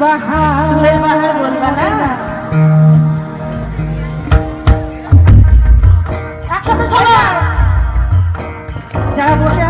বাহার। ফুলের বাহার বলবা না বসে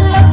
love.